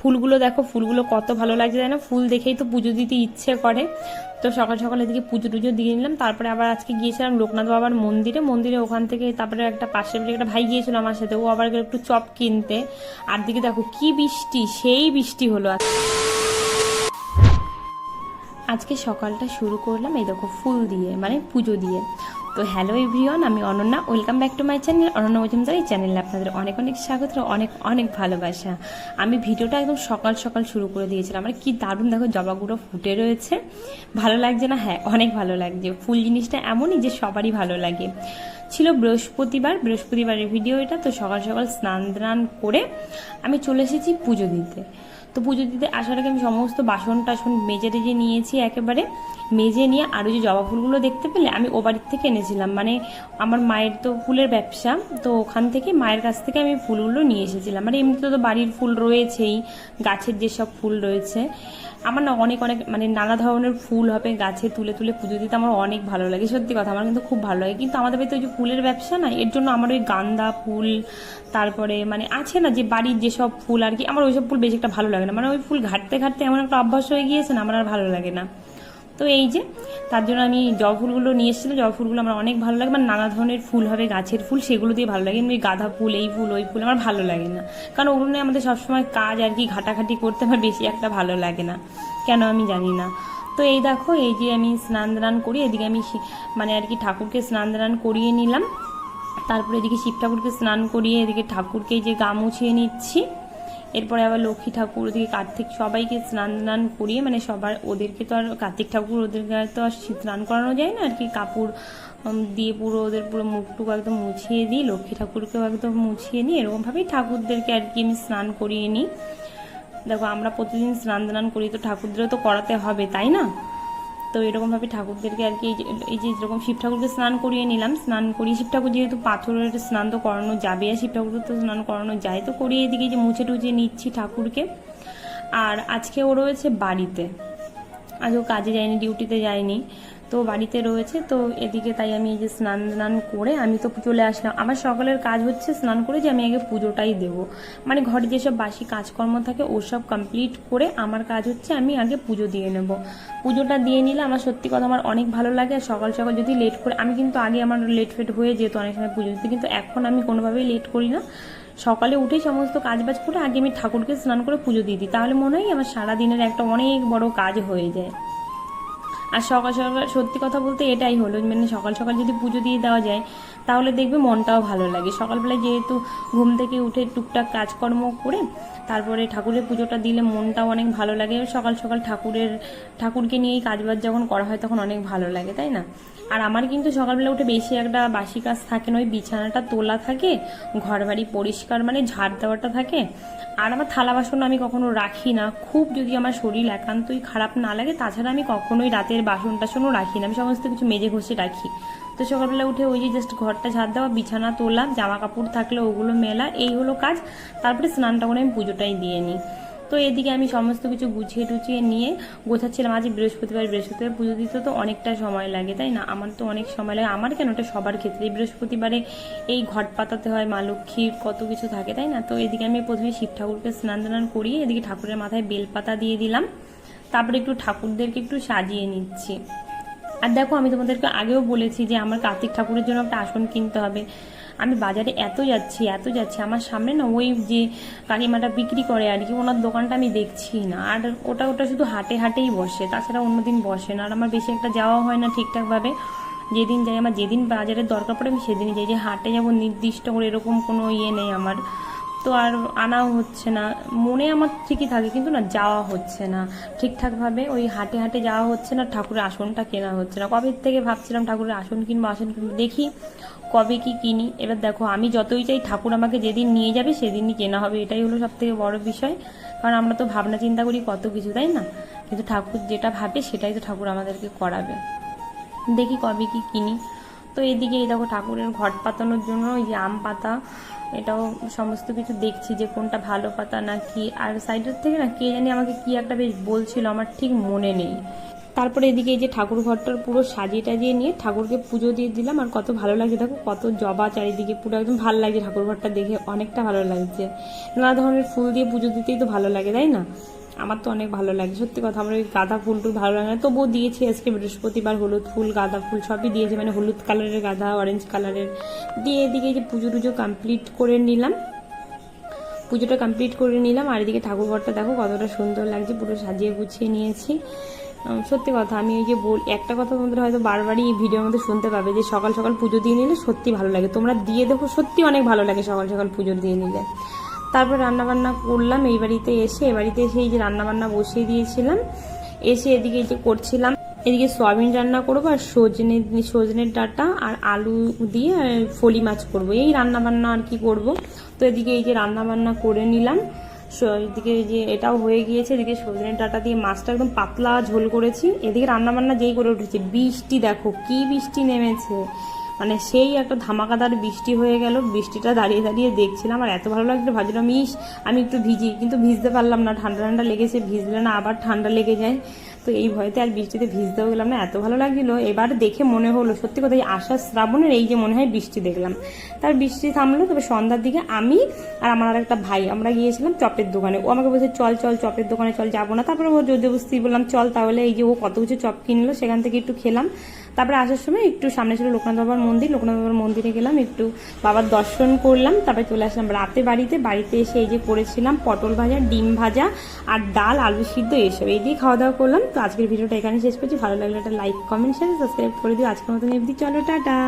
ফুলগুলো দেখো, ফুলগুলো কত ভালো লাগছে তাই না ফুল দেখেই তো পুজো দিতে ইচ্ছে করে। তো সকাল সকাল এদিকে পুজো টুজো দিয়ে নিলাম। তারপরে আবার আজকে গিয়েছিলাম লোকনাথ বাবার মন্দিরে। মন্দিরে ওখান থেকে তারপরে একটা পাশে একটা ভাই গিয়েছিল আমার সাথে। ও আবার একটু চপ কিনতে। আর দিকে দেখো কি বৃষ্টি, সেই বৃষ্টি হলো আজ। আজকে সকালটা শুরু করলাম এই দেখো ফুল দিয়ে মানে পুজো দিয়ে। তো হ্যালো এভরিওয়ান আমি Ananya welcome back to my channel Ananya Majumdar এই চ্যানেলে আপনাদের অনেক অনেক স্বাগত, অনেক অনেক ভালোবাসা। আমি ভিডিওটা একদম সকাল সকাল শুরু করে দিয়েছিলাম আমার কি দারুণ দেখো জবাগুলো ফুটে রয়েছে। ভালো লাগছে না? হ্যাঁ অনেক ভালো লাগছে। ফুল জিনিসটা এমনই যে সবারই ভালো লাগে। ছিল বৃহস্পতিবার, বৃহস্পতিবারের ভিডিও এটা, তো সকাল সকাল স্নান টান করে আমি চলে এসেছি পুজো দিতে। তো পুজো দিতে আসার আগে আমি সমস্ত বাসন টাসন মেজে টেজে নিয়েছি একেবারে। মেজে নিয়ে আরও যে জবা ফুলগুলো দেখতে পেলে আমি ও বাড়ির থেকে এনেছিলাম। মানে আমার মায়ের তো ফুলের ব্যবসা, তো ওখান থেকে মায়ের কাছ থেকে আমি ফুলগুলো নিয়ে এসেছিলাম। মানে এমনিতে তো বাড়ির ফুল রয়েছেই, গাছের যেসব ফুল রয়েছে। আমার না অনেক অনেক মানে নানা ধরনের ফুল হবে গাছে তুলে তুলে পুজো দিতে আমার অনেক ভালো লাগে। সত্যি কথা, আমার কিন্তু খুব ভালো লাগে। কিন্তু আমাদের বাড়িতে ওই যে ফুলের ব্যবসা না, এর জন্য আমার ওই গান্দা ফুল, তারপরে মানে আছে না যে বাড়ির যেসব ফুল আর কি, আমার ওইসব ফুল বেশি একটা ভালো লাগে না। মানে ওই ফুল ঘাটতে ঘাটতে এমন একটা অভ্যাস হয়ে গিয়েছে না, আমার আর ভালো লাগে না। তো এই যে, তার জন্য আমি জবা ফুলগুলো নিয়ে এসেছিলাম জবা ফুলগুলো আমার অনেক ভালো লাগে। মানে নানা ধরনের ফুল হবে, গাছের ফুল, সেগুলো দিয়ে ভালো লাগে। কিন্তু গাঁদা ফুল, এই ফুল, ওই ফুল, আমার ভালো লাগে না। কারণ ওগুলো নিয়ে আমাদের সবসময় কাজ আর কি, ঘাটাঘাটি করতে আমার বেশি একটা ভালো লাগে না। কেন আমি জানি না। তো এই দেখো, এই যে আমি স্নান দান করি, এদিকে আমি মানে আর কি ঠাকুরকে স্নান দান করিয়ে নিলাম। তারপরে এদিকে শিব ঠাকুরকে স্নান করিয়ে এদিকে ঠাকুরকে যে গা মুছিয়ে নিচ্ছি। এরপরে আবার লক্ষ্মী ঠাকুর ওদিকে কার্তিক সবাইকে স্নান দান করিয়ে মানে সবার ওদেরকে তো আর কার্তিক ঠাকুর ওদেরকে তো আর স্নান করানো যায় না, আর কি কাপড় দিয়ে পুরো ওদের পুরো মুখটুকু একদম মুছিয়ে দিই, লক্ষ্মী ঠাকুরকেও একদম মুছিয়ে নিই। এরকমভাবেই ঠাকুরদেরকে আর কি আমি স্নান করিয়ে নিই। দেখো আমরা প্রতিদিন স্নান দান করি, তো ঠাকুরদেরও তো করাতে হবে, তাই না? তো এরকমভাবে ঠাকুরদেরকে আর কি এই যে- যেরকম শিব ঠাকুরকে স্নান করিয়ে নিলাম, স্নান করিয়ে, শিব ঠাকুর যেহেতু পাথরের স্নান তো করানো যাবে আর শিব ঠাকুরকে তো স্নান করানো যায়, তো করিয়ে এদিকে যে মুছে টুচে নিচ্ছি ঠাকুরকে। আর আজকে ও রয়েছে বাড়িতে। আজও কাজে যায়নি, ডিউটিতে যায়নি। তো বাড়িতে রয়েছে, তো এদিকে তাই আমি এই যে স্নান স্নান করে আমি তো চলে আসলাম। আমার সকালের কাজ হচ্ছে স্নান করে যে আমি আগে পুজোটাই দেব। মানে ঘরে যেসব বাসি কাজকর্ম থাকে, ওসব কমপ্লিট করে আমার কাজ হচ্ছে আমি আগে পুজো দিয়ে নেব। পুজোটা দিয়ে নিলে আমার সত্যি কথা আমার অনেক ভালো লাগে, আর সকাল সকাল যদি লেট করে, আমি কিন্তু আগে আমার লেট ফেট হয়ে যেত অনেক সময় পুজো দিতে, কিন্তু এখন আমি কোনোভাবেই লেট করি না। সকালে উঠেই সমস্ত কাজ বাজ করে আগে আমি ঠাকুরকে স্নান করে পুজো দিয়ে দিই। তাহলে মনে হয় আমার সারাদিনের একটা অনেক বড় কাজ হয়ে যায়। আর সকাল সকাল সত্যি কথা বলতে এটাই হলো মানে সকাল সকাল যদি পুজো দিয়ে দেওয়া যায়, তাহলে দেখবে মনটাও ভালো লাগে। সকালবেলায় যেহেতু ঘুম থেকে উঠে টুকটাক কাজকর্ম করে, তারপরে ঠাকুরের পুজোটা দিলে মনটাও অনেক ভালো লাগে। সকাল সকাল ঠাকুরের, ঠাকুরকে নিয়েই কাজবাজ যখন করা হয় তখন অনেক ভালো লাগে, তাই না? আর আমার কিন্তু সকালবেলা উঠে বেশি একটা বাসি কাজ থাকে না, ওই বিছানাটা তোলা থাকে ঘর বাড়ি পরিষ্কার মানে ঝাড় দেওয়াটা থাকে। আর আমার থালা বাসন আমি কখনো রাখি না। খুব যদি আমার শরীর একান্তই খারাপ না লাগে, তাছাড়া আমি কখনোই রাতের বাসন টাসনও রাখি না, আমি সমস্ত কিছু মেজে ঘষে রাখি। তো সকালবেলা উঠে ওই যে জাস্ট ঘরটা ঝাড় দেওয়া, বিছানা তোলা জামা কাপড় থাকলে ওগুলো মেলা, এই হলো কাজ। তারপরে স্নানটা করে আমি পুজোটাই দিয়ে নিই। তো এদিকে আমি সমস্ত কিছু গুছিয়ে টুছিয়ে নিয়ে গোছাচ্ছিলাম আজ বৃহস্পতিবার বৃহস্পতিবার পুজো দিতে তো অনেকটা সময় লাগে, তাই না? আমার তো অনেক সময় লাগে, আমার কেন? ওটা সবার ক্ষেত্রে। বৃহস্পতিবারে এই ঘট পাতাতে হয়, মা লক্ষ্মীর কত কিছু থাকে, তাই না? তো এদিকে আমি প্রথমে শিব ঠাকুরকে স্নান টান করিয়ে এদিকে ঠাকুরের মাথায় বেলপাতা দিয়ে দিলাম। তারপরে একটু ঠাকুরদেরকে একটু সাজিয়ে নিচ্ছি। আর দেখো, আমি তোমাদেরকে আগেও বলেছি যে আমার কার্তিক ঠাকুরের জন্য একটা আসন কিনতে হবে। আমি বাজারে এত যাচ্ছি এত যাচ্ছি, আমার সামনে না ওই যে কাকিমাটা বিক্রি করে আর কি, ওনার দোকানটা আমি দেখছি না। আর ওটা ওটা শুধু হাটে, হাটেই বসে, তাছাড়া অন্যদিন বসে না। আর আমার বেশি একটা যাওয়া হয় না ঠিকঠাকভাবে। যেদিন যাই, আমার যেদিন বাজারের দরকার পড়ে, আমি সেদিনই যাই। যে হাটে যাব, নির্দিষ্ট করে এরকম কোনো ইয়ে নেই আমার। তো আর আনাও হচ্ছে না। মনে আমার ঠিকই থাকে, কিন্তু না যাওয়া হচ্ছে না। ঠিকঠাকভাবে ওই হাটে হাটে যাওয়া হচ্ছে না, ঠাকুরের আসনটা কেনা হচ্ছে না। কবে থেকে ভাবছিলাম ঠাকুরের আসন কিনবো আসন কিনবো? দেখি কবে কি কিনি। এবার দেখো, আমি যতই চাই ঠাকুর আমাকে যেদিন নিয়ে যাবে সেদিনই কেনা হবে। এটাই হলো সব থেকে বড় বিষয়। কারণ আমরা তো ভাবনা চিন্তা করি কত কিছু, তাই না? কিন্তু ঠাকুর যেটা ভাবে সেটাই তো ঠাকুর আমাদেরকে করাবে। দেখি কবে কি কিনি। তো এইদিকে এই দেখো ঠাকুরের ঘট পাতানোর জন্য ওই যে আম পাতা, এটাও সমস্ত কিছু দেখছি যে কোনটা ভালো পাতা না কি আর সাইডের থেকে না কে জানি আমাকে কি একটা বেশ বলছিল, আমার ঠিক মনে নেই। তারপরে এদিকে এই যে ঠাকুর ঘরটার পুরো সাজিয়ে টাজিয়ে নিয়ে ঠাকুরকে পুজো দিয়ে দিলাম, আর কত ভালো লাগছে দেখো, কত জবা চারিদিকে, পুরো একদম ভালো লাগছে ঠাকুর ঘরটা দেখে, অনেকটা ভালো লাগছে। নানা ধরনের ফুল দিয়ে পুজো দিতেই তো ভালো লাগে, তাই না? আমার তো অনেক ভালো লাগে। সত্যি কথা, আমার ওই গাঁদা ফুল টুল ভালো লাগে না। তবুও দিয়েছি আজকে বৃহস্পতিবার হলুদ ফুল, গাঁদা ফুল সবই দিয়েছি মানে হলুদ কালারের গাঁদা অরেঞ্জ কালারের দিয়ে এদিকে যে পুজো টুজো কমপ্লিট করে নিলাম। পুজোটা কমপ্লিট করে নিলাম। আর এদিকে ঠাকুর ঘরটা দেখো কতটা সুন্দর লাগছে, পুরো সাজিয়ে গুছিয়ে নিয়েছি। সত্যি কথা, আমি এই যে বল, একটা কথা তোমাদের হয়তো বারবারই এই ভিডিওর মধ্যে শুনতে পাবে যে সকাল সকাল পুজো দিয়ে নিলে সত্যি ভালো লাগে। তোমরা দিয়ে দেখো, সত্যি অনেক ভালো লাগে সকাল সকাল পুজো দিয়ে নিলে। তারপর রান্নাবান্না করলাম, এই বাড়িতে এসে, এ বাড়িতে এসে এই যে রান্নাবান্না বসিয়ে দিয়েছিলাম। এসে এদিকে এই যে করছিলাম, এদিকে সয়াবিন রান্না করব আর সজনে, সজনের ডাটা আর আলু দিয়ে ফলি মাছ করব। এই রান্নাবান্না আর কি করব? তো এদিকে এই যে রান্নাবান্না করে নিলাম। এদিকে যে এটাও হয়ে গিয়েছে, এদিকে সজনের ডাটা দিয়ে মাছটা একদম পাতলা ঝোল করেছি। এদিকে রান্নাবান্না যেই করে উঠেছে, বৃষ্টি দেখো, কি বৃষ্টি নেমেছে। মানে সেই একটা ধামাকাদার বৃষ্টি হয়ে গেল। বৃষ্টিটা দাঁড়িয়ে দাঁড়িয়ে দেখছিলাম, আর এত ভালো লাগছে ভাবছিলাম, ইস, আমি একটু ভিজি। কিন্তু ভিজতে পারলাম না, ঠান্ডা ঠান্ডা লেগেছে, ভিজলে না আবার ঠান্ডা লেগে যায়। তো এই ভয়তে আর বৃষ্টিতে ভিজতেও গেলাম না, এত ভালো লাগছিল। এবার দেখে মনে হলো, সত্যি কথা, এই আষাঢ় শ্রাবণের এই যে মনে হয় বৃষ্টি দেখলাম। তার বৃষ্টি থামলো, তবে সন্ধ্যার দিকে আমি আর আমার আর একটা ভাই, আমরা গিয়েছিলাম চপের দোকানে। ও আমাকে বলছে, চল চল, চপের দোকানে চল, যাব না। তারপরে ও যদি বুঝতে বললাম চল তাহলে। এই যে ও কত কিছু চপ কিনলো, সেখান থেকে একটু খেলাম। তারপরে আসার সময় একটু সামনে ছিল লোকনাথ বাবার মন্দির, লোকনাথ বাবার মন্দিরে গেলাম, একটু বাবার দর্শন করলাম, তারপরে চলে আসলাম রাতে বাড়িতে বাড়িতে এসে এই যে করেছিলাম পটল ভাজা, ডিম ভাজা আর ডাল, আলু সিদ্ধ, এসব এই দিয়ে খাওয়া দাওয়া করলাম। তো আজকের ভিডিওটা এখানে শেষ করছি। ভালো লাগলে একটা লাইক কমেন্ট শেয়ার সাবস্ক্রাইব করে দিও। আজকের মতন এমনি চলো, টাটা।